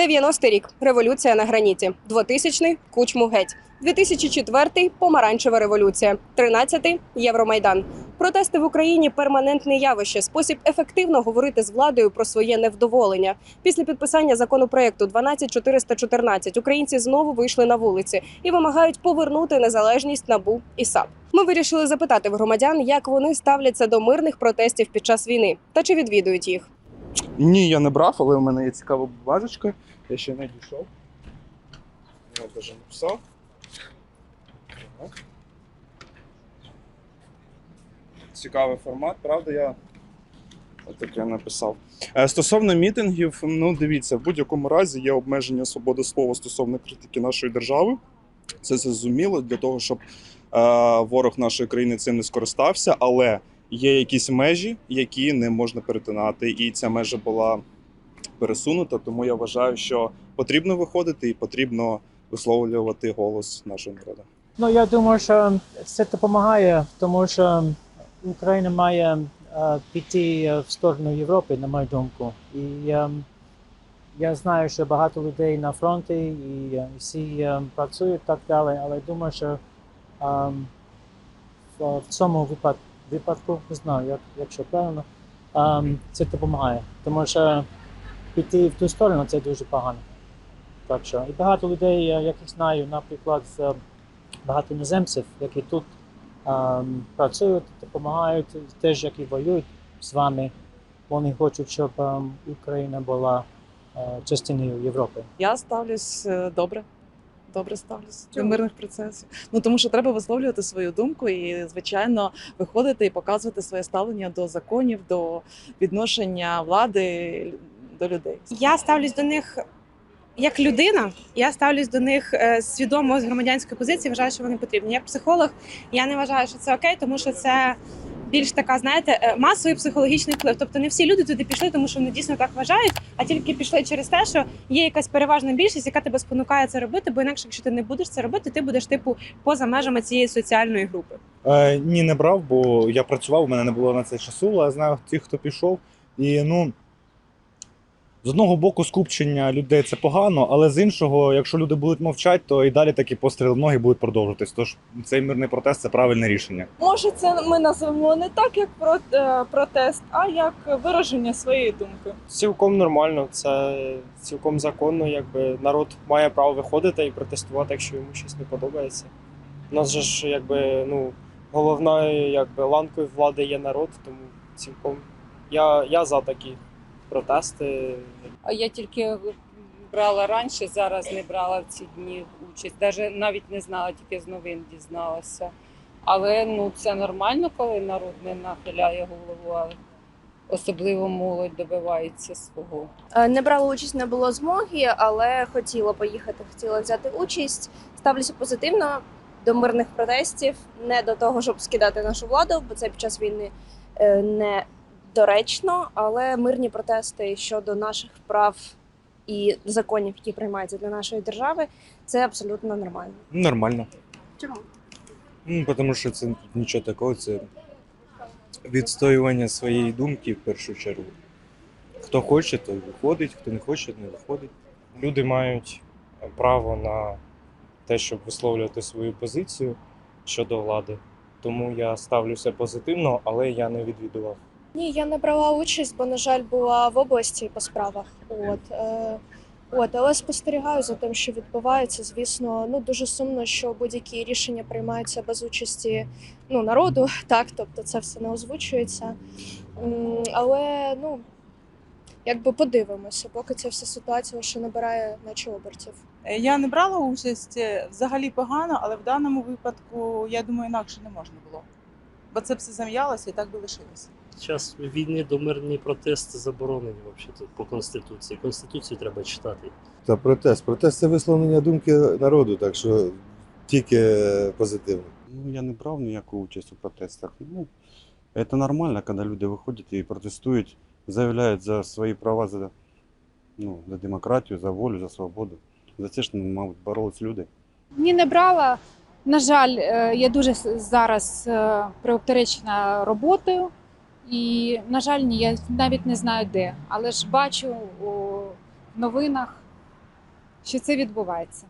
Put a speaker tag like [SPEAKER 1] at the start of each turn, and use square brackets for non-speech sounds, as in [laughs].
[SPEAKER 1] 90-й рік революція на граніті. 2000-й – кучму геть. 2004-й – помаранчева революція. 13-й – Євромайдан. Протести в Україні перманентне явище, спосіб ефективно говорити з владою про своє невдоволення. Після підписання законопроекту 12414 українці знову вийшли на вулиці і вимагають повернути незалежність НАБУ і САП. Ми вирішили запитати в громадян, як вони ставляться до мирних протестів під час війни та чи відвідують їх.
[SPEAKER 2] Ні, я не брав, але у мене є цікава бумажечка. Я ще не дійшов. Я даже написав. Так. Цікавий формат, правда, я отаке написав. Е, Стосовно мітингів, ну дивіться, в будь-якому разі є обмеження свободи слова стосовно критики нашої держави. Це зрозуміло для того, щоб е, ворог нашої країни цим не скористався, але є якісь межі, які не можна перетинати, і ця межа була пересунута. Тому я вважаю, що потрібно виходити і потрібно висловлювати голос нашого народу.
[SPEAKER 3] Ну, я думаю, що це допомагає, тому що Україна має е, піти в сторону Європи, на мою думку. І е, я знаю, що багато людей на фронті і всі е, працюють так далі, але думаю, що е, в, в цьому випадку, випадку не знаю, як, якщо правильно, е, це допомагає. Тому що піти в ту сторону це дуже погано. Так що і багато людей, яких знаю, наприклад, багато іноземців, які тут ем, працюють, допомагають, теж які воюють з вами. Вони хочуть, щоб ем, Україна була е, частиною Європи.
[SPEAKER 4] Я ставлюсь е, добре. Добре ставлюсь до мирних процесів. Ну тому що треба висловлювати свою думку і, звичайно, виходити і показувати своє ставлення до законів, до відношення влади до людей.
[SPEAKER 5] Я ставлюсь до них як людина. Я ставлюсь до них е, свідомо з громадянської позиції. Вважаю, що вони потрібні. Як психолог, я не вважаю, що це окей, тому що це більш така, знаєте, е, масовий психологічний вплив. Тобто не всі люди туди пішли, тому що вони дійсно так вважають, а тільки пішли через те, що є якась переважна більшість, яка тебе спонукає це робити. Бо інакше, якщо ти не будеш це робити, ти будеш типу поза межами цієї соціальної групи.
[SPEAKER 6] Е, ні, не брав, бо я працював, у мене не було на це часу, але знаю тих, хто пішов. І ну. З одного боку, скупчення людей це погано, але з іншого, якщо люди будуть мовчати, то і далі такі постріли в ноги будуть продовжуватись. Тож цей мирний протест це правильне рішення.
[SPEAKER 7] Може, це ми назвемо не так, як про, е, протест, а як вираження своєї думки.
[SPEAKER 8] Цілком нормально, це цілком законно. Якби народ має право виходити і протестувати, якщо йому щось не подобається. У нас же ж якби ну головною якби ланкою влади є народ, тому цілком я, я за такі протести.
[SPEAKER 9] А я тільки брала раніше, зараз не брала в ці дні участь. Даже навіть не знала, тільки з новин дізналася. Але ну це нормально, коли народ не нахиляє голову, а особливо молодь добивається свого.
[SPEAKER 10] Е, Не брала участь, не було змоги, але хотіла поїхати, хотіла взяти участь. Ставлюся позитивно до мирних протестів, не до того, щоб скидати нашу владу, бо це під час війни е, не доречно, але мирні протести щодо наших прав і законів, які приймаються для нашої держави, це абсолютно нормально.
[SPEAKER 11] Нормально.
[SPEAKER 10] Чому?
[SPEAKER 11] Ну, тому що це нічого такого, це відстоювання своєї думки в першу чергу. Хто хоче, той виходить, хто не хоче, не виходить.
[SPEAKER 8] Люди мають право на те, щоб висловлювати свою позицію щодо влади. Тому я ставлюся позитивно, але я не відвідував.
[SPEAKER 10] Ні, я не брала участь, бо, на жаль, була в області по справах. От, е, от, але спостерігаю за тим, що відбувається. Звісно, ну дуже сумно, що будь-які рішення приймаються без участі ну, народу, [laughs] так, тобто це все не озвучується. Але ну, якби подивимося, поки ця вся ситуація ще набирає наче обертів.
[SPEAKER 7] Е, Я не брала участь е, взагалі погано, але в даному випадку, я думаю, інакше не можна було. Бо це все зам'ялося і так би лишилося.
[SPEAKER 12] Під час війни домирні протести заборонені взагалі по конституції. Конституцію треба читати.
[SPEAKER 13] Та протест. Протест це висловлення думки народу, так що тільки позитивно.
[SPEAKER 2] Ну, я не брав ніяку участь у протестах. Ну, це нормально, коли люди виходять і протестують, заявляють за свої права, за, ну, за демократію, за волю, за свободу. За це ж, ну, мабуть, боролись люди.
[SPEAKER 14] Ні, не брала. На жаль, е, я дуже зараз е, приобтеречена роботою, і, на жаль, ні, я навіть не знаю де. Але ж бачу у новинах, що це відбувається.